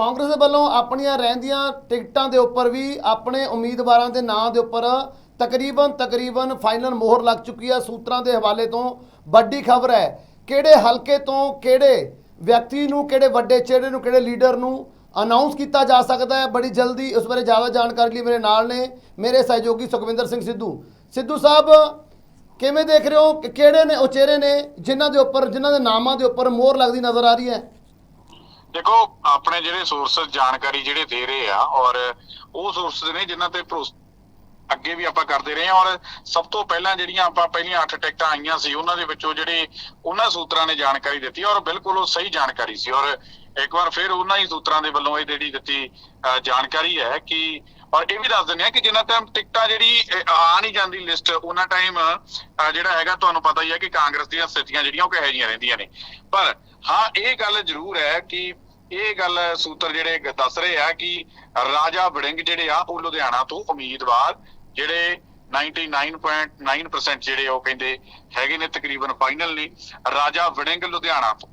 ਕਾਂਗਰਸ ਵੱਲੋਂ ਆਪਣੀਆਂ ਰਹਿੰਦੀਆਂ ਟਿਕਟਾਂ ਦੇ ਉੱਪਰ ਵੀ ਆਪਣੇ ਉਮੀਦਵਾਰਾਂ ਦੇ ਨਾਂ ਦੇ ਉੱਪਰ ਤਕਰੀਬਨ ਤਕਰੀਬਨ ਫਾਈਨਲ ਮੋਹਰ ਲੱਗ ਚੁੱਕੀ ਹੈ ਸੂਤਰਾਂ ਦੇ ਹਵਾਲੇ ਤੋਂ ਵੱਡੀ ਖਬਰ ਹੈ, ਕਿਹੜੇ ਹਲਕੇ ਤੋਂ ਕਿਹੜੇ ਵਿਅਕਤੀ ਨੂੰ, ਕਿਹੜੇ ਵੱਡੇ ਚਿਹਰੇ ਨੂੰ, ਕਿਹੜੇ ਲੀਡਰ ਨੂੰ ਅਨਾਉਂਸ ਕੀਤਾ ਜਾ ਸਕਦਾ ਹੈ? ਬੜੀ ਜਲਦੀ ਉਸ ਬਾਰੇ ਜ਼ਿਆਦਾ ਜਾਣਕਾਰੀ ਲਈ ਮੇਰੇ ਨਾਲ ਨੇ ਮੇਰੇ ਸਹਿਯੋਗੀ ਸੁਖਵਿੰਦਰ ਸਿੰਘ ਸਿੱਧੂ। ਸਿੱਧੂ ਸਾਹਿਬ, ਕਿਵੇਂ ਦੇਖ ਰਹੇ ਹੋ? ਕਿ ਕਿਹੜੇ ਨੇ ਉਹ ਚਿਹਰੇ ਨੇ ਜਿਨ੍ਹਾਂ ਦੇ ਉੱਪਰ, ਜਿਨ੍ਹਾਂ ਦੇ ਨਾਮਾਂ ਦੇ ਉੱਪਰ ਮੋਹਰ ਲੱਗਦੀ ਨਜ਼ਰ ਆ ਰਹੀ ਹੈ? ਦੇਖੋ ਆਪਣੇ ਜਿਹੜੇ ਸੋਰਸਸ ਜਾਣਕਾਰੀ ਜਿਹੜੇ ਦੇ ਰਹੇ ਆ ਔਰ ਉਹ ਸੋਰਸਸ ਨੇ ਜਿਨ੍ਹਾਂ ਤੇ ਭਰੋਸਾ ਅੱਗੇ ਵੀ ਆਪਾਂ ਕਰਦੇ ਰਹੇ ਹਾਂ ਔਰ ਸਭ ਤੋਂ ਪਹਿਲਾਂ ਜਿਹੜੀਆਂ ਆਪਾਂ ਪਹਿਲੀਆਂ ਅੱਠ ਟਿਕਟਾਂ ਆਈਆਂ ਸੀ ਉਹਨਾਂ ਦੇ ਵਿੱਚੋਂ ਜਿਹੜੇ ਉਹਨਾਂ ਸੂਤਰਾਂ ਨੇ ਜਾਣਕਾਰੀ ਦਿੱਤੀ ਔਰ ਬਿਲਕੁਲ ਉਹ ਸਹੀ ਜਾਣਕਾਰੀ ਸੀ ਔਰ ਇੱਕ ਵਾਰ ਫਿਰ ਉਹਨਾਂ ਹੀ ਸੂਤਰਾਂ ਦੇ ਵੱਲੋਂ ਇਹ ਜਿਹੜੀ ਦਿੱਤੀ ਅਹ, ਜਾਣਕਾਰੀ ਹੈ ਕਿ ਔਰ ਇਹ ਵੀ ਦੱਸ ਦਿੰਦੇ ਆ ਕਿ ਜਿੰਨਾ ਟਾਈਮ ਟਿਕਟਾਂ ਜਿਹੜੀ ਆ ਨਹੀਂ ਜਾਂਦੀ ਲਿਸਟ ਉਹਨਾਂ ਟਾਈਮ ਜਿਹੜਾ ਹੈਗਾ ਤੁਹਾਨੂੰ ਪਤਾ ਹੀ ਹੈ ਕਿ ਕਾਂਗਰਸ ਦੀਆਂ ਸਥਿਤੀਆਂ ਜਿਹੜੀਆਂ ਉਹ ਕਿਹੋ ਜਿਹੀਆਂ ਰਹਿੰਦੀਆਂ ਨੇ। ਪਰ ਹਾਂ, ਇਹ ਗੱਲ ਜ਼ਰੂਰ ਹੈ ਕਿ ਇਹ ਗੱਲ ਸੂਤਰ ਜਿਹੜੇ ਦੱਸ ਰਹੇ ਆ ਕਿ ਰਾਜਾ ਵੜਿੰਗ ਜਿਹੜੇ ਆ, ਉਹ ਲੁਧਿਆਣਾ ਤੋਂ ਉਮੀਦਵਾਰ ਜਿਹੜੇ 99.9% ਜਿਹੜੇ ਉਹ ਕਹਿੰਦੇ ਹੈਗੇ ਨੇ ਤਕਰੀਬਨ ਫਾਈਨਲ ਨੇ, ਰਾਜਾ ਵੜਿੰਗ ਲੁਧਿਆਣਾ ਤੋਂ।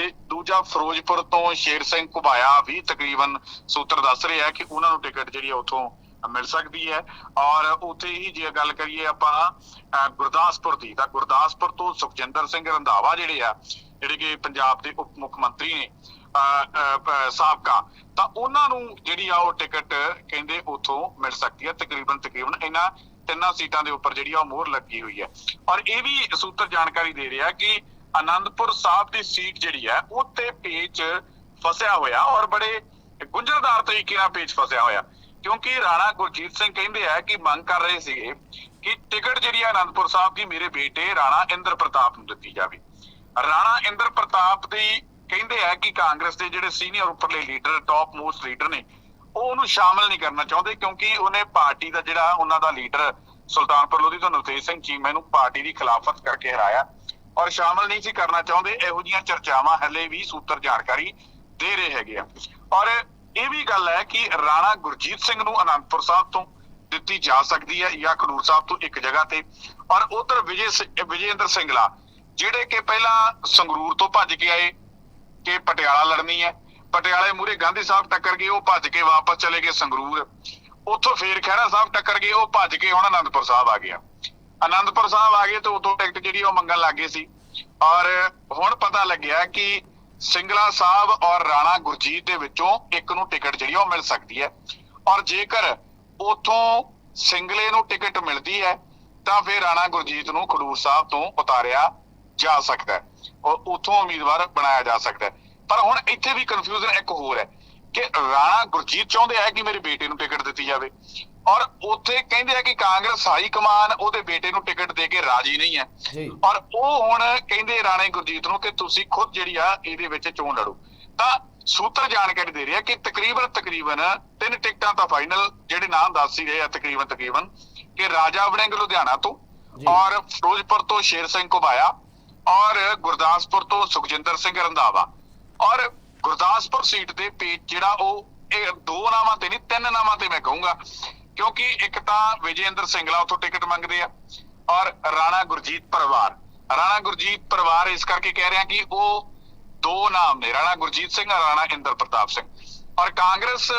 ਤੇ ਦੂਜਾ ਫਿਰੋਜ਼ਪੁਰ ਤੋਂ ਸ਼ੇਰ ਸਿੰਘ ਘੁਬਾਇਆ ਵੀ ਤਕਰੀਬਨ ਸੂਤਰ ਦੱਸ ਰਹੇ ਆ ਕਿ ਉਹਨਾਂ ਨੂੰ ਟਿਕਟ ਜਿਹੜੀ ਉੱਥੋਂ ਮਿਲ ਸਕਦੀ ਹੈ। ਔਰ ਉੱਥੇ ਹੀ ਜੇ ਗੱਲ ਕਰੀਏ ਆਪਾਂ ਗੁਰਦਾਸਪੁਰ ਦੀ ਤਾਂ ਗੁਰਦਾਸਪੁਰ ਤੋਂ ਸੁਖਜਿੰਦਰ ਸਿੰਘ ਰੰਧਾਵਾ ਜਿਹੜੇ ਆ ਜਿਹੜੇ ਕਿ ਪੰਜਾਬ ਦੇ ਉਪ ਮੁੱਖ ਮੰਤਰੀ ਨੇ ਅਹ, ਸਾਬਕਾ ਤਾਂ ਉਹਨਾਂ ਨੂੰ ਜਿਹੜੀ ਆ ਉਹ ਟਿਕਟ ਕਹਿੰਦੇ ਉੱਥੋਂ ਮਿਲ ਸਕਦੀ ਹੈ ਤਕਰੀਬਨ ਤਕਰੀਬਨ ਇਹਨਾਂ ਤਿੰਨਾਂ ਸੀਟਾਂ ਦੇ ਉੱਪਰ ਜਿਹੜੀ ਆ ਉਹ ਮੋਹਰ ਲੱਗੀ ਹੋਈ ਹੈ। ਔਰ ਇਹ ਵੀ ਸੂਤਰ ਜਾਣਕਾਰੀ ਦੇ ਰਿਹਾ ਕਿ ਆਨੰਦਪੁਰ ਸਾਹਿਬ ਦੀ ਸੀਟ ਜਿਹੜੀ ਹੈ, ਉੱਤੇ ਪੇਚ ਫਸਿਆ ਹੋਇਆ ਔਰ ਬੜੇ ਗੁੰਝਲਦਾਰ ਤਰੀਕੇ ਨਾਲ ਪੇਚ ਫਸਿਆ ਹੋਇਆ। ਕਿਉਂਕਿ ਰਾਣਾ ਗੁਰਜੀਤ ਸਿੰਘ ਕਹਿੰਦੇ ਆ ਕਿ ਮੰਗ ਕਰ ਰਹੇ ਸੀਗੇ ਕਿ ਟਿਕਟ ਜਿਹੜੀ ਆ ਅਨੰਦਪੁਰ ਸਾਹਿਬ ਦੀ ਮੇਰੇ ਬੇਟੇ ਰਾਣਾ ਇੰਦਰ ਪ੍ਰਤਾਪ ਨੂੰ ਦਿੱਤੀ ਜਾਵੇ। ਰਾਣਾ ਇੰਦਰ ਪ੍ਰਤਾਪ ਦੀ ਕਹਿੰਦੇ ਆ ਕਿ ਕਾਂਗਰਸ ਦੇ ਜਿਹੜੇ ਸੀਨੀਅਰ ਉੱਪਰਲੇ ਲੀਡਰ ਟੌਪ ਮੋਸਟ ਲੀਡਰ ਨੇ, ਉਹ ਉਹਨੂੰ ਸ਼ਾਮਲ ਨਹੀਂ ਕਰਨਾ ਚਾਹੁੰਦੇ ਕਿਉਂਕਿ ਉਹਨੇ ਪਾਰਟੀ ਦਾ ਜਿਹੜਾ ਉਹਨਾਂ ਦਾ ਲੀਡਰ ਸੁਲਤਾਨਪੁਰ ਲੋਧੀ ਤੋਂ ਨਵਤੇਜ ਸਿੰਘ ਚੀਮਾ ਨੂੰ ਪਾਰਟੀ ਦੀ ਖਿਲਾਫਤ ਕਰਕੇ ਹਰਾਇਆ। ਔਰ ਸ਼ਾਮਲ ਨਹੀਂ ਸੀ ਕਰਨਾ ਚਾਹੁੰਦੇ, ਇਹੋ ਜੀਆਂ ਚਰਚਾਵਾਂ ਹਲੇ ਵੀ ਸੂਤਰ ਜਾਣਕਾਰੀ ਦੇ ਰਹੇ ਹੈਗੇ ਆ। ਔਰ ਇਹ ਵੀ ਗੱਲ ਹੈ ਕਿ ਰਾਣਾ ਗੁਰਜੀਤ ਸਿੰਘ ਨੂੰ ਅਨੰਦਪੁਰ ਸਾਹਿਬ ਤੋਂ ਦਿੱਤੀ ਜਾ ਸਕਦੀ ਹੈ ਜਾਂ ਖਡੂਰ ਸਾਹਿਬ ਤੋਂ ਇੱਕ ਜਗ੍ਹਾ ਤੇ। ਔਰ ਉਧਰ ਵਿਜੇ ਸਿ- ਵਿਜੇਂਦਰ ਸਿੰਗਲਾ, ਜਿਹੜੇ ਕਿ ਪਹਿਲਾਂ ਸੰਗਰੂਰ ਤੋਂ ਭੱਜ ਕੇ ਆਏ ਕਿ ਪਟਿਆਲਾ ਲੜਨੀ ਹੈ। ਪਟਿਆਲੇ ਮੂਰੇ ਗਾਂਧੀ ਸਾਹਿਬ ਟੱਕਰ ਗਏ, ਉਹ ਭੱਜ ਕੇ ਵਾਪਸ ਚਲੇ ਗਏ ਸੰਗਰੂਰ। ਉੱਥੋਂ ਫੇਰ ਖਹਿਰਾ ਸਾਹਿਬ ਟੱਕਰ ਗਏ, ਉਹ ਭੱਜ ਕੇ ਹੁਣ ਅਨੰਦਪੁਰ ਸਾਹਿਬ ਆ ਗਿਆ ਆਨੰਦਪੁਰ ਸਾਹਿਬ ਆ ਗਏ ਤੇ ਉਦੋਂ ਟਿਕਟ ਜਿਹੜੀ ਉਹ ਮੰਗਣ ਲੱਗੇ ਸੀ। ਔਰ ਹੁਣ ਪਤਾ ਲੱਗਿਆ ਕਿ ਸਿੰਗਲਾ ਸਾਹਿਬ ਔਰ ਰਾਣਾ ਗੁਰਜੀਤ ਦੇ ਵਿੱਚੋਂ ਇੱਕ ਨੂੰ ਟਿਕਟ ਜਿਹੜੀ ਉਹ ਮਿਲ ਸਕਦੀ ਹੈ। ਔਰ ਜੇਕਰ ਉਥੋਂ ਸਿੰਗਲੇ ਨੂੰ ਟਿਕਟ ਮਿਲਦੀ ਹੈ, ਤਾਂ ਫਿਰ ਰਾਣਾ ਗੁਰਜੀਤ ਨੂੰ ਖਡੂਰ ਸਾਹਿਬ ਤੋਂ ਉਤਾਰਿਆ ਜਾ ਸਕਦਾ ਹੈ। ਔਰ ਉਥੋਂ ਉਮੀਦਵਾਰ ਬਣਾਇਆ ਜਾ ਸਕਦਾ ਹੈ। ਪਰ ਹੁਣ ਇੱਥੇ ਵੀ ਕਨਫਿਊਜ਼ਨ ਇੱਕ ਹੋਰ ਹੈ। ਕਿ ਰਾਣਾ ਗੁਰਜੀਤ ਚਾਹੁੰਦੇ ਆ ਕਿ ਮੇਰੇ ਬੇਟੇ ਨੂੰ ਟਿਕਟ ਦਿੱਤੀ ਜਾਵੇ। ਔਰ ਉੱਥੇ ਕਹਿੰਦੇ ਆ ਕਿ ਕਾਂਗਰਸ ਹਾਈ ਕਮਾਨ ਉਹਦੇ ਬੇਟੇ ਨੂੰ ਟਿਕਟ ਦੇ ਕੇ ਰਾਜੀ ਨਹੀਂ ਹੈ। ਔਰ ਉਹ ਹੁਣ ਕਹਿੰਦੇ ਰਾਣੇ ਗੁਰਜੀਤ ਨੂੰ ਕਿ ਤੁਸੀਂ ਖੁਦ ਜਿਹੜੀ ਆ ਇਹਦੇ ਵਿੱਚ ਚੋਣ ਲੜੋ। ਤਾਂ ਸੂਤਰ ਜਾਣਕਾਰੀ ਦੇ ਰਿਹਾ ਕਿ ਤਕਰੀਬਨ ਤਕਰੀਬਨ ਤਿੰਨ ਟਿਕਟਾਂ ਤਾਂ ਫਾਈਨਲ ਜਿਹੜੇ ਨਾਮ ਦੱਸ ਹੀ ਰਹੇ ਆ ਤਕਰੀਬਨ ਤਕਰੀਬਨ ਕਿ ਰਾਜਾ ਵੜਿੰਗ ਲੁਧਿਆਣਾ ਤੋਂ। ਔਰ ਫਿਰੋਜ਼ਪੁਰ ਤੋਂ ਸ਼ੇਰ ਸਿੰਘ ਘੁਬਾਇਆ ਔਰ ਗੁਰਦਾਸਪੁਰ ਤੋਂ ਸੁਖਜਿੰਦਰ ਸਿੰਘ ਰੰਧਾਵਾ। ਔਰ ਗੁਰਦਾਸਪੁਰ ਸੀਟ ਦੇ ਪੇਜ ਜਿਹੜਾ ਉਹ ਇਹ ਦੋ ਨਾਵਾਂ ਤੇ ਨਹੀਂ, ਤਿੰਨ ਨਾਵਾਂ ਤੇ ਮੈਂ ਕਹੂੰਗਾ। ਕਿਉਂਕਿ ਇੱਕ ਤਾਂ ਵਿਜੇਂਦਰ ਸਿੰਗਲਾ ਉੱਥੋਂ ਟਿਕਟ ਮੰਗਦੇ ਆ ਔਰ ਰਾਣਾ ਗੁਰਜੀਤ ਪਰਿਵਾਰ। ਰਾਣਾ ਗੁਰਜੀਤ ਪਰਿਵਾਰ ਇਸ ਕਰਕੇ ਕਹਿ ਰਿਹਾ ਕਿ ਉਹ ਦੋ ਨਾਮ ਨੇ, ਰਾਣਾ ਗੁਰਜੀਤ ਸਿੰਘ ਔਰ ਰਾਣਾ ਇੰਦਰ ਪ੍ਰਤਾਪ ਸਿੰਘ। ਔਰ ਕਾਂਗਰਸ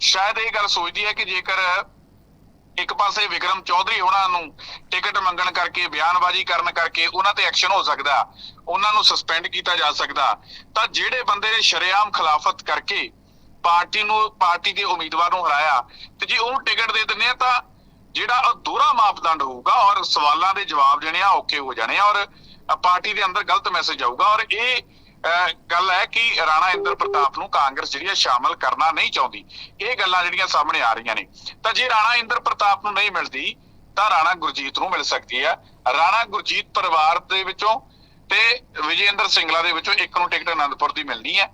ਸ਼ਾਇਦ ਇਹ ਗੱਲ ਸੋਚਦੀ ਹੈ ਕਿ ਜੇਕਰ ਇੱਕ ਪਾਸੇ ਵਿਕਰਮ ਚੌਧਰੀ ਉਹਨਾਂ ਨੂੰ ਟਿਕਟ ਮੰਗਣ ਕਰਕੇ, ਬਿਆਨਬਾਜ਼ੀ ਕਰਨ ਕਰਕੇ ਉਹਨਾਂ ਤੇ ਐਕਸ਼ਨ ਹੋ ਸਕਦਾ। ਉਹਨਾਂ ਨੂੰ ਸਸਪੈਂਡ ਕੀਤਾ ਜਾ ਸਕਦਾ। ਤਾਂ ਜਿਹੜੇ ਬੰਦੇ ਨੇ ਸ਼ਰੇਆਮ ਖਿਲਾਫਤ ਕਰਕੇ ਪਾਰਟੀ ਨੂੰ, ਪਾਰਟੀ ਦੇ ਉਮੀਦਵਾਰ ਨੂੰ ਹਰਾਇਆ ਤੇ ਜੇ ਉਹਨੂੰ ਟਿਕਟ ਦੇ ਦਿੰਦੇ ਆ ਤਾਂ ਜਿਹੜਾ ਦੋਹਰਾ ਮਾਪਦੰਡ ਹੋਊਗਾ ਔਰ ਸਵਾਲਾਂ ਦੇ ਜਵਾਬ ਜਿਹੜੇ ਆ ਔਖੇ ਹੋ ਜਾਣੇ ਆ ਔਰ ਪਾਰਟੀ ਦੇ ਅੰਦਰ ਗਲਤ ਮੈਸੇਜ ਆਊਗਾ ਔਰ ਇਹ ਗੱਲ ਹੈ ਕਿ ਰਾਣਾ ਇੰਦਰ ਪ੍ਰਤਾਪ ਨੂੰ ਕਾਂਗਰਸ ਜਿਹੜੀ ਹੈ ਸ਼ਾਮਲ ਕਰਨਾ ਨਹੀਂ ਚਾਹੁੰਦੀ। ਇਹ ਗੱਲਾਂ ਜਿਹੜੀਆਂ ਸਾਹਮਣੇ ਆ ਰਹੀਆਂ ਨੇ। ਤਾਂ ਜੇ ਰਾਣਾ ਇੰਦਰ ਪ੍ਰਤਾਪ ਨੂੰ ਨਹੀਂ ਮਿਲਦੀ, ਤਾਂ ਰਾਣਾ ਗੁਰਜੀਤ ਨੂੰ ਮਿਲ ਸਕਦੀ ਹੈ। ਰਾਣਾ ਗੁਰਜੀਤ ਪਰਿਵਾਰ ਦੇ ਵਿੱਚੋਂ ਤੇ ਵਿਜੇਂਦਰ ਸਿੰਗਲਾ ਦੇ ਵਿੱਚੋਂ ਇੱਕ ਨੂੰ ਟਿਕਟ ਅਨੰਦਪੁਰ ਦੀ ਮਿਲਣੀ ਹੈ।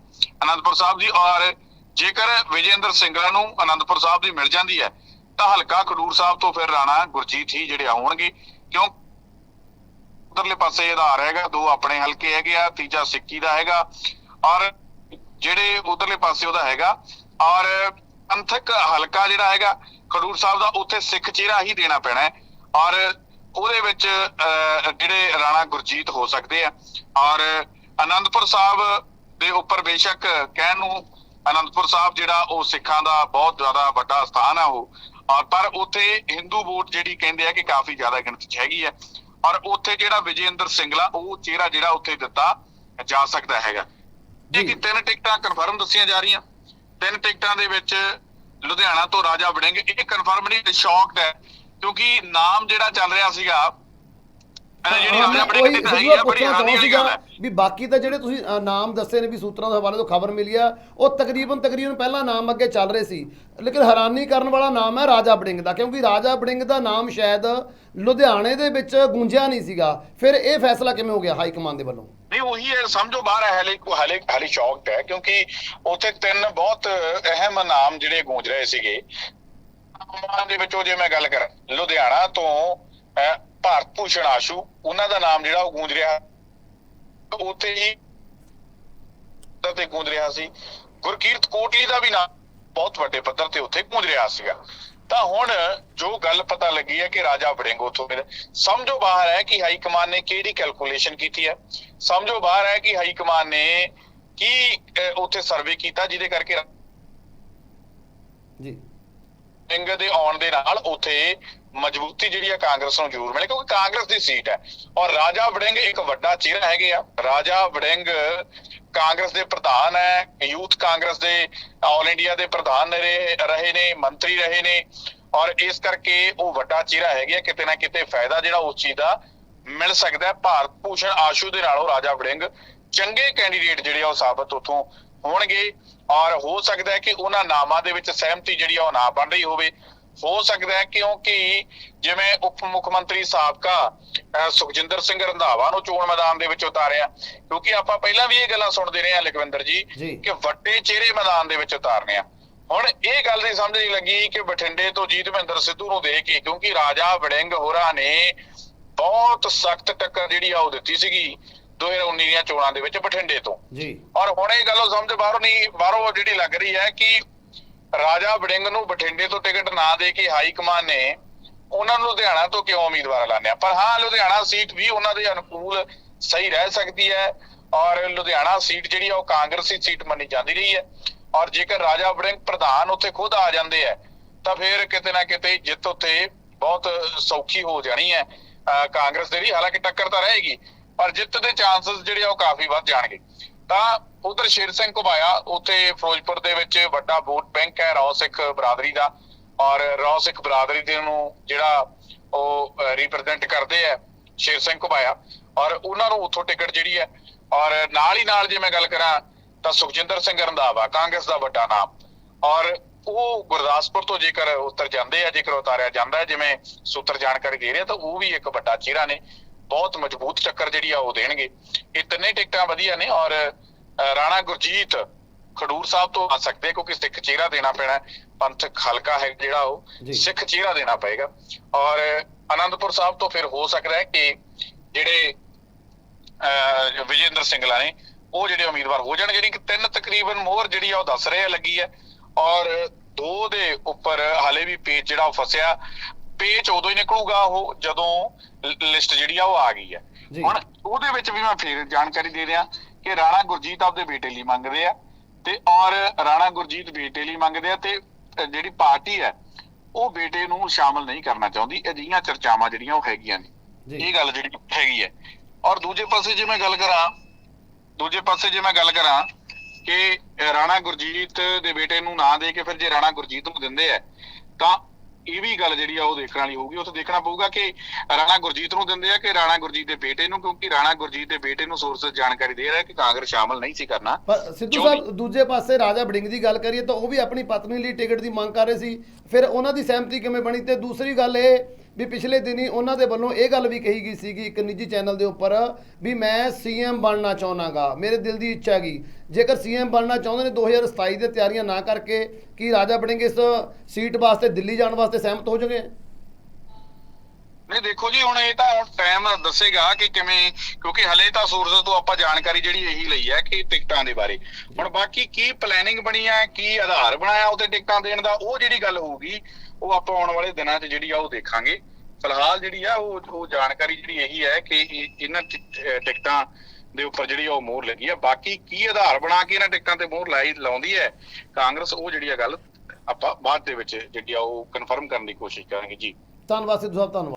ਅਨੰਦਪੁਰ ਸਾਹਿਬ ਦੀ ਔਰ ਜੇਕਰ ਵਿਜੇਂਦਰ ਸਿੰਗਲਾ ਨੂੰ ਅਨੰਦਪੁਰ ਸਾਹਿਬ ਦੀ ਮਿਲ ਜਾਂਦੀ ਹੈ, ਤਾਂ ਹਲਕਾ ਖਡੂਰ ਸਾਹਿਬ ਤੋਂ ਫਿਰ ਰਾਣਾ ਗੁਰਜੀਤ ਹੀ ਜਿਹੜੇ ਆਉਣਗੇ। ਕਿਉਂ? ਉਧਰਲੇ ਪਾਸੇ ਆਧਾਰ ਹੈਗਾ, ਦੋ ਆਪਣੇ ਹਲਕੇ ਹੈਗੇ ਆ, ਤੀਜਾ ਸਿੱਕੀ ਦਾ ਹੈਗਾ, ਔਰ ਜਿਹੜੇ ਉਧਰਲੇ ਪਾਸੇ ਉਹਦਾ ਹੈਗਾ, ਔਰ ਪੰਥਕ ਹਲਕਾ ਜਿਹੜਾ ਹੈਗਾ, ਖਡੂਰ ਸਾਹਿਬ ਦਾ, ਉੱਥੇ ਸਿੱਖ ਚਿਹਰਾ ਹੀ ਦੇਣਾ ਪੈਣਾ ਹੈ, ਔਰ ਉਹਦੇ ਵਿੱਚ ਜਿਹੜੇ ਰਾਣਾ ਗੁਰਜੀਤ ਹੋ ਸਕਦੇ ਆ, ਔਰ ਆਨੰਦਪੁਰ ਸਾਹਿਬ ਦੇ ਉੱਪਰ ਬੇਸ਼ੱਕ ਕਹਿਣ ਨੂੰ, ਅਨੰਦਪੁਰ ਸਾਹਿਬ ਜਿਹੜਾ ਉਹ ਸਿੱਖਾਂ ਦਾ ਬਹੁਤ ਜ਼ਿਆਦਾ ਵੱਡਾ ਸਥਾਨ ਆ ਉਹ, ਔਰ ਪਰ ਉੱਥੇ ਹਿੰਦੂ ਵੋਟ ਜਿਹੜੀ ਕਹਿੰਦੇ ਆ ਕਿ ਕਾਫੀ ਜ਼ਿਆਦਾ ਗਿਣਤੀ 'ਚ ਹੈਗੀ ਹੈ ਔਰ ਉੱਥੇ ਜਿਹੜਾ ਵਿਜੇਂਦਰ ਸਿੰਗਲਾ ਉਹ ਚਿਹਰਾ ਜਿਹੜਾ ਉੱਥੇ ਦਿੱਤਾ ਜਾ ਸਕਦਾ ਹੈਗਾ। ਇਹ ਕਿ ਤਿੰਨ ਟਿਕਟਾਂ ਕਨਫਰਮ ਦੱਸੀਆਂ ਜਾ ਰਹੀਆਂ। ਤਿੰਨ ਟਿਕਟਾਂ ਦੇ ਵਿੱਚ ਲੁਧਿਆਣਾ ਤੋਂ ਰਾਜਾ ਵੜਿੰਗ ਇਹ ਕਨਫਰਮ ਨਹੀਂ ਸ਼ੌਕਡ ਹੈ। ਕਿਉਂਕਿ ਨਾਮ ਜਿਹੜਾ ਚੱਲ ਰਿਹਾ ਸੀਗਾ ਵੀ ਬਾਕੀ ਤਾਂ ਜਿਹੜੇ ਤੁਸੀਂ ਨਾਮ ਦੱਸੇ ਨੇ ਵੀ ਸੂਤਰਾਂ ਦੇ ਹਵਾਲੇ ਤੋਂ ਖਬਰ ਮਿਲੀ ਆ ਉਹ ਤਕਰੀਬਨ ਤਕਰੀਬਨ ਪਹਿਲਾਂ ਨਾਮ ਅੱਗੇ ਚੱਲ ਰਹੇ ਸੀ। ਲੇਕਿਨ ਹੈਰਾਨੀ ਕਰਨ ਵਾਲਾ ਨਾਮ ਹੈ ਰਾਜਾ ਬੜਿੰਗ ਦਾ ਕਿਉਂਕਿ ਰਾਜਾ ਬੜਿੰਗ ਦਾ ਨਾਮ ਸ਼ਾਇਦ ਲੁਧਿਆਣੇ ਦੇ ਵਿੱਚ ਗੂੰਜਿਆ ਨਹੀਂ ਸੀਗਾ। ਫਿਰ ਇਹ ਫੈਸਲਾ ਕਿਵੇਂ ਹੋ ਗਿਆ ਹਾਈ ਕਮਾਂਡ ਦੇ ਵੱਲੋਂ? ਨਹੀਂ, ਉਹੀ ਹੈ, ਸਮਝੋ, ਬਾਹਰ ਹੈ, ਹਲੇ ਹਲੇ ਹਲੇ ਸ਼ੌਕਡ ਹੈ, ਕਿਉਂਕਿ ਉੱਥੇ ਤਿੰਨ ਬਹੁਤ ਅਹਿਮ ਨਾਮ ਜਿਹੜੇ ਗੂੰਜ ਰਹੇ ਸੀਗੇ। ਨਾਮਾਂ ਦੇ ਵਿੱਚੋਂ ਜੇ ਮੈਂ ਗੱਲ ਕਰਾਂ, ਲੁਧਿਆਣਾ ਤੋਂ ਭਾਰਤ ਭੂਸ਼ਣ ਆਸ਼ੂ, ਉਹਨਾਂ ਦਾ ਨਾਮ ਜਿਹੜਾ ਉਹ ਗੂੰਜ ਰਿਹਾ। ਉੱਥੇ ਹੀ ਤੇ ਗੂੰਜ ਰਿਹਾ ਸੀ। ਗੁਰਕੀਰਤ ਕੋਟਲੀ ਦਾ ਵੀ ਨਾਮ, ਬਹੁਤ ਵੱਡੇ ਪੱਧਰ ਤੇ ਉੱਥੇ ਗੂੰਜ ਰਿਹਾ ਸੀਗਾ। ਤਾਂ ਹੁਣ ਜੋ ਗੱਲ ਪਤਾ ਲੱਗੀ ਹੈ ਕਿ ਰਾਜਾ ਵੜਿੰਗ ਉੱਥੋਂ ਮਿਲੇ। ਸਮਝੋ ਬਾਹਰ ਹੈ ਕਿ ਹਾਈ ਕਮਾਨ ਨੇ ਕਿਹੜੀ ਕੈਲਕੂਲੇਸ਼ਨ ਕੀਤੀ ਹੈ। ਸਮਝੋ ਬਾਹਰ ਹੈ ਕਿ ਹਾਈ ਕਮਾਨ ਨੇ ਕੀ ਉੱਥੇ ਸਰਵੇ ਕੀਤਾ ਜਿਹਦੇ ਕਰਕੇ ਜੀ। ਸਿੰਘ ਦੇ ਆਉਣ ਦੇ ਨਾਲ ਉੱਥੇ ਮਜ਼ਬੂਤੀ ਜਿਹੜੀ ਆ ਕਾਂਗਰਸ ਨੂੰ ਜ਼ਰੂਰ ਮਿਲੇ ਕਿਉਂਕਿ ਕਾਂਗਰਸ ਦੀ ਸੀਟ ਹੈ। ਔਰ ਰਾਜਾ ਵੜਿੰਗ ਇੱਕ ਵੱਡਾ ਚਿਹਰਾ ਹੈਗੇ ਆ। ਰਾਜਾ ਵੜਿੰਗ ਕਾਂਗਰਸ ਦੇ ਪ੍ਰਧਾਨ ਹੈ, ਯੂਥ ਕਾਂਗਰਸ ਦੇ, ਆਲ ਇੰਡੀਆ ਦੇ ਪ੍ਰਧਾਨ ਰਹੇ ਨੇ, ਮੰਤਰੀ ਰਹੇ ਨੇ, ਔਰ ਇਸ ਕਰਕੇ ਉਹ ਵੱਡਾ ਚਿਹਰਾ ਹੈਗਾ ਕਿਤੇ ਨਾ ਕਿਤੇ ਫਾਇਦਾ ਜਿਹੜਾ ਉਸ ਚੀਜ਼ ਦਾ ਮਿਲ ਸਕਦਾ ਹੈ। ਭਾਰਤ ਭੂਸ਼ਣ ਆਸ਼ੂ ਦੇ ਨਾਲੋਂ ਰਾਜਾ ਵੜਿੰਗ ਚੰਗੇ ਕੈਂਡੀਡੇਟ ਜਿਹੜੇ ਆ ਉਹ ਸਾਬਤ ਉਥੋਂ ਹੋਣਗੇ, ਔਰ ਹੋ ਸਕਦਾ ਹੈ ਕਿ ਉਹਨਾਂ ਨਾਮਾਂ ਦੇ ਵਿੱਚ ਸਹਿਮਤੀ ਜਿਹੜੀ ਆ ਉਹ ਨਾ ਬਣ ਰਹੀ ਹੋਵੇ। ਹੋ ਸਕਦਾ ਹੈ ਕਿਉਂਕਿ ਜਿਵੇਂ ਉਪ ਮੁੱਖ ਮੰਤਰੀ ਸਾਬਕਾ ਸੁਖਜਿੰਦਰ ਸਿੰਘ ਰੰਧਾਵਾ ਨੂੰ ਚੋਣ ਮੈਦਾਨ ਦੇ ਵਿੱਚ ਉਤਾਰਿਆ ਕਿਉਂਕਿ ਆਪਾਂ ਪਹਿਲਾਂ ਵੀ ਇਹ ਗੱਲਾਂ ਸੁਣਦੇ ਰਹੇ ਹਾਂ ਲਖਵਿੰਦਰ ਜੀ ਜੀ। ਕਿ ਵੱਡੇ ਚਿਹਰੇ ਮੈਦਾਨ ਦੇ ਵਿੱਚ ਉਤਾਰਨੇ ਆ। ਹੁਣ ਇਹ ਗੱਲ ਦੀ ਸਮਝ ਨਹੀਂ ਲੱਗੀ ਕਿ ਬਠਿੰਡੇ ਤੋਂ ਜੀਤ ਮਹਿੰਦਰ ਸਿੱਧੂ ਨੂੰ ਦੇ ਕੇ ਕਿਉਂਕਿ ਰਾਜਾ ਵੜਿੰਗ ਹੋਰਾਂ ਨੇ ਬਹੁਤ ਸਖਤ ਟੱਕਰ ਜਿਹੜੀ ਆ ਉਹ ਦਿੱਤੀ ਸੀਗੀ 2019 ਦੀਆਂ ਚੋਣਾਂ ਦੇ ਵਿੱਚ ਬਠਿੰਡੇ ਤੋਂ। ਜੀ। ਔਰ ਹੁਣ ਇਹ ਗੱਲੋਂ ਸਮਝ ਬਾਹਰੋਂ ਨਹੀਂ ਬਾਹਰੋਂ ਜਿਹੜੀ ਲੱਗ ਰਹੀ ਹੈ ਕਿ ਰਾਜਾ ਵੜਿੰਗ ਨੂੰ ਬਠਿੰਡੇ ਤੋਂ ਟਿਕਟ ਨਾ ਦੇ ਕੇ ਹਾਈ ਕਮਾਨ ਨੇ ਉਹਨਾਂ ਨੂੰ ਲੁਧਿਆਣਾ ਤੋਂ ਕਿਉਂ ਉਮੀਦਵਾਰ ਲਾਣਿਆ ਪਰ ਹਾਂ, ਲੁਧਿਆਣਾ ਸੀਟ ਵੀ ਉਹਨਾਂ ਦੇ ਅਨੁਕੂਲ ਸਹੀ ਰਹਿ ਸਕਦੀ ਹੈ ਔਰ ਲੁਧਿਆਣਾ ਸੀਟ ਜਿਹੜੀ ਆ ਉਹ ਕਾਂਗਰਸੀ ਸੀਟ ਮੰਨੀ ਜਾਂਦੀ ਰਹੀ ਹੈ। ਔਰ ਜੇਕਰ ਰਾਜਾ ਵੜਿੰਗ ਪ੍ਰਧਾਨ ਉੱਥੇ ਖੁਦ ਆ ਜਾਂਦੇ ਆ, ਤਾਂ ਫਿਰ ਕਿਤੇ ਨਾ ਕਿਤੇ ਜਿੱਤ ਉੱਥੇ ਬਹੁਤ ਸੌਖੀ ਹੋ ਜਾਣੀ ਹੈ ਅਹ ਕਾਂਗਰਸ ਦੇ ਵੀ ਹਾਲਾਂਕਿ ਟੱਕਰ ਤਾਂ ਰਹੇਗੀ, ਪਰ ਜਿੱਤ ਦੇ ਚਾਂਸਸ ਜਿਹੜੇ ਆ ਉਹ ਕਾਫੀ ਵੱਧ ਜਾਣਗੇ। ਤਾਂ ਉਧਰ ਸ਼ੇਰ ਸਿੰਘ ਘੁਬਾਇਆ ਉੱਥੇ ਫਿਰੋਜ਼ਪੁਰ ਦੇ ਵਿੱਚ ਵੱਡਾ ਵੋਟ ਬੈਂਕ ਹੈ ਰੌ ਸਿੱਖ ਬਰਾਦਰੀ ਦਾ ਔਰ ਰੌ ਸਿੱਖ ਬਰਾਦਰੀ ਦੇ ਨੂੰ ਜਿਹੜਾ ਉਹ ਰਿਪਰੈਜ਼ੈਂਟ ਕਰਦੇ ਆ ਸ਼ੇਰ ਸਿੰਘ ਘੁਬਾਇਆ ਔਰ ਉਹਨਾਂ ਨੂੰ ਉੱਥੋਂ ਟਿਕਟ ਜਿਹੜੀ ਹੈ ਔਰ ਨਾਲ ਹੀ ਨਾਲ ਜੇ ਮੈਂ ਗੱਲ ਕਰਾਂ ਤਾਂ ਸੁਖਜਿੰਦਰ ਸਿੰਘ ਰੰਧਾਵਾ, ਕਾਂਗਰਸ ਦਾ ਵੱਡਾ ਨਾਮ ਔਰ ਉਹ ਗੁਰਦਾਸਪੁਰ ਤੋਂ ਜੇਕਰ ਉਤਰ ਜਾਂਦੇ ਆ, ਜੇਕਰ ਉਤਾਰਿਆ ਜਾਂਦਾ ਜਿਵੇਂ ਸੂਤਰ ਜਾਣਕਾਰੀ ਦੇ ਰਿਹਾ ਤਾਂ ਉਹ ਵੀ ਇੱਕ ਵੱਡਾ ਚਿਹਰਾ ਨੇ ਬਹੁਤ ਮਜ਼ਬੂਤ ਟੱਕਰ ਜਿਹੜੀ ਆ ਉਹ ਦੇਣਗੇ। ਇਹ ਤਿੰਨੇ ਟਿਕਟਾਂ ਵਧੀਆ ਨੇ ਔਰ ਰਾਣਾ ਗੁਰਜੀਤ ਖਡੂਰ ਸਾਹਿਬ ਤੋਂ ਆ ਸਕਦੇ ਕਿਉਂਕਿ ਸਿੱਖ ਚਿਹਰਾ ਦੇਣਾ ਪੈਣਾ। ਪੰਥਕ ਹਲਕਾ ਹੈ ਜਿਹੜਾ ਉਹ। ਸਿੱਖ ਚਿਹਰਾ ਦੇਣਾ ਪਏਗਾ। ਔਰ ਆਨੰਦਪੁਰ ਸਾਹਿਬ ਤੋਂ ਫਿਰ ਹੋ ਸਕਦਾ ਹੈ ਕਿ ਜਿਹੜੇ ਵਿਜੇਂਦਰ ਸਿੰਗਲਾ ਨੇ ਉਹ ਜਿਹੜੇ ਉਮੀਦਵਾਰ ਹੋ ਜਾਣਗੇ। ਜਿਹੜੀ ਕਿ ਤਿੰਨ ਤਕਰੀਬਨ ਮੋਹਰ ਜਿਹੜੀ ਆ ਉਹ ਦੱਸ ਰਹੇ ਆ ਲੱਗੀ ਹੈ। ਔਰ ਦੋ ਦੇ ਉੱਪਰ ਹਾਲੇ ਵੀ ਪੇਜ ਜਿਹੜਾ ਉਹ ਫਸਿਆ। ਪੇਜ ਉਦੋਂ ਹੀ ਨਿਕਲੂਗਾ ਉਹ ਜਦੋਂ ਲਿਸਟ ਜਿਹੜੀ ਆ ਉਹ ਆ ਗਈ ਹੈ। ਹੁਣ ਉਹਦੇ ਵਿੱਚ ਵੀ ਮੈਂ ਫੇਰ ਜਾਣਕਾਰੀ ਦੇ ਦਿਆਂ ਕਿ ਰਾਣਾ ਗੁਰਜੀਤ ਆਪਦੇ ਬੇਟੇ ਲਈ ਮੰਗਦੇ ਆ ਤੇ ਔਰ ਰਾਣਾ ਗੁਰਜੀਤ ਬੇਟੇ ਲਈ ਮੰਗਦੇ ਆ ਤੇ ਜਿਹੜੀ ਪਾਰਟੀ ਹੈ ਉਹ ਬੇਟੇ ਨੂੰ ਸ਼ਾਮਲ ਨਹੀਂ ਕਰਨਾ ਚਾਹੁੰਦੀ ਅਜਿਹੀਆਂ ਚਰਚਾਵਾਂ ਜਿਹੜੀਆਂ ਉਹ ਹੈਗੀਆਂ ਨੇ। ਇਹ ਗੱਲ ਜਿਹੜੀ ਹੈਗੀ ਹੈ ਔਰ ਦੂਜੇ ਪਾਸੇ ਜੇ ਮੈਂ ਗੱਲ ਕਰਾਂ ਦੂਜੇ ਪਾਸੇ ਜੇ ਮੈਂ ਗੱਲ ਕਰਾਂ ਕਿ ਰਾਣਾ ਗੁਰਜੀਤ ਦੇ ਬੇਟੇ ਨੂੰ ਨਾ ਦੇ ਕੇ ਫਿਰ ਜੇ ਰਾਣਾ ਗੁਰਜੀਤ ਨੂੰ ਦਿੰਦੇ ਆ ਤਾਂ ਇਹ ਵੀ ਗੱਲ ਜਿਹੜੀ ਆ ਉਹ ਦੇਖਣ ਵਾਲੀ ਹੋਊਗੀ। ਉੱਥੇ ਦੇਖਣਾ ਪਊਗਾ ਕਿ ਰਾਣਾ ਗੁਰਜੀਤ ਨੂੰ ਦਿੰਦੇ ਆ ਕਿ ਰਾਣਾ ਗੁਰਜੀਤ ਦੇ ਬੇਟੇ ਨੂੰ ਕਿਉਂਕਿ ਰਾਣਾ ਗੁਰਜੀਤ ਦੇ ਬੇਟੇ ਨੂੰ ਸੋਰਸ ਜਾਣਕਾਰੀ ਦੇ ਰਿਹਾ ਕਿ ਕਾਂਗਰਸ ਸ਼ਾਮਲ ਨਹੀਂ ਸੀ ਕਰਨਾ। ਪਰ ਸਿੱਧੂ ਸਾਹਿਬ ਦੂਜੇ ਪਾਸੇ ਰਾਜਾ ਬੜਿੰਗ ਦੀ ਗੱਲ ਕਰੀਏ ਤਾਂ ਉਹ ਵੀ ਆਪਣੀ ਪਤਨੀ ਲਈ ਟਿਕਟ ਦੀ ਮੰਗ ਕਰ ਰਹੇ ਸੀ। ਫਿਰ ਉਹਨਾਂ ਦੀ ਸਹਿਮਤੀ ਕਿਵੇਂ ਬਣੀ? ਤੇ ਦੂਸਰੀ ਗੱਲ ਇਹ ਵੀ ਪਿਛਲੇ ਦਿਨੀ ਉਹਨਾਂ ਦੇ ਵੱਲੋਂ ਇਹ ਗੱਲ ਵੀ ਕਹੀ ਗਈ ਸੀਗੀ ਇੱਕ ਨਿੱਜੀ ਚੈਨਲ ਦੇ ਉੱਪਰ ਵੀ ਮੈਂ ਸੀਐਮ ਬਣਨਾ ਚਾਹਨਾਗਾ। ਮੇਰੇ ਦਿਲ ਦੀ ਇੱਛਾ ਹੈਗੀ। ਜੇਕਰ ਸੀਐਮ ਬਣਨਾ ਚਾਹੁੰਦੇ ਨੇ 2027 ਦੇ ਤਿਆਰੀਆਂ ਨਾ ਕਰਕੇ ਕੀ ਰਾਜਾ ਬੜਿੰਗ ਇਸ ਸੀਟ ਵਾਸਤੇ, ਦਿੱਲੀ ਜਾਣ ਵਾਸਤੇ ਸਹਿਮਤ ਹੋ ਜਾਣਗੇ? ਨਹੀਂ, ਦੇਖੋ ਜੀ, ਹੁਣ ਇਹ ਤਾਂ ਟਾਈਮ ਦੱਸੇਗਾ ਕਿ ਕਿਵੇਂ, ਕਿਉਂਕਿ ਹਲੇ ਤਾਂ ਸੋਰਸ ਤੋਂ ਆਪਾਂ ਜਾਣਕਾਰੀ ਜਿਹੜੀ ਇਹੀ ਲਈ ਹੈ ਕਿ ਟਿਕਟਾਂ ਦੇ ਬਾਰੇ। ਹੁਣ ਬਾਕੀ ਕੀ ਪਲੈਨਿੰਗ ਬਣੀ ਹੈ, ਕੀ ਆਧਾਰ ਬਣਾਇਆ ਉਹਤੇ ਟਿਕਟਾਂ ਦੇਣ ਦਾ, ਉਹ ਜਿਹੜੀ ਗੱਲ ਹੋਊਗੀ, ਉਹ ਆਪਾਂ ਆਉਣ ਵਾਲੇ ਦਿਨਾਂ 'ਚ ਜਿਹੜੀ ਆ ਉਹ ਦੇਖਾਂਗੇ। ਫਿਲਹਾਲ ਜਿਹੜੀ ਆ, ਉਹ ਉਹ ਜਾਣਕਾਰੀ ਜਿਹੜੀ ਇਹੀ ਹੈ ਕਿ ਇਹਨਾਂ ਟਿਕਟਾਂ ਦੇ ਉੱਪਰ ਜਿਹੜੀ ਆ ਉਹ ਮੋਹਰ ਲੱਗੀ ਆ। ਬਾਕੀ ਕੀ ਆਧਾਰ ਬਣਾ ਕੇ ਇਹਨਾਂ ਟਿਕਟਾਂ ਤੇ ਮੋਹਰ ਲਾਈ, ਲਾਉਂਦੀ ਹੈ, ਕਾਂਗਰਸ ਉਹ ਜਿਹੜੀ ਆ ਗੱਲ ਆਪਾਂ ਬਾਅਦ ਦੇ ਵਿੱਚ ਜਿਹੜੀ ਆ ਉਹ ਕਨਫਰਮ ਕਰਨ ਦੀ ਕੋਸ਼ਿਸ਼ ਕਰਾਂਗੇ ਜੀ। ਧੰਨਵਾਦ ਸਿੱਧੂ ਸਾਹਿਬ, ਧੰਨਵਾਦ।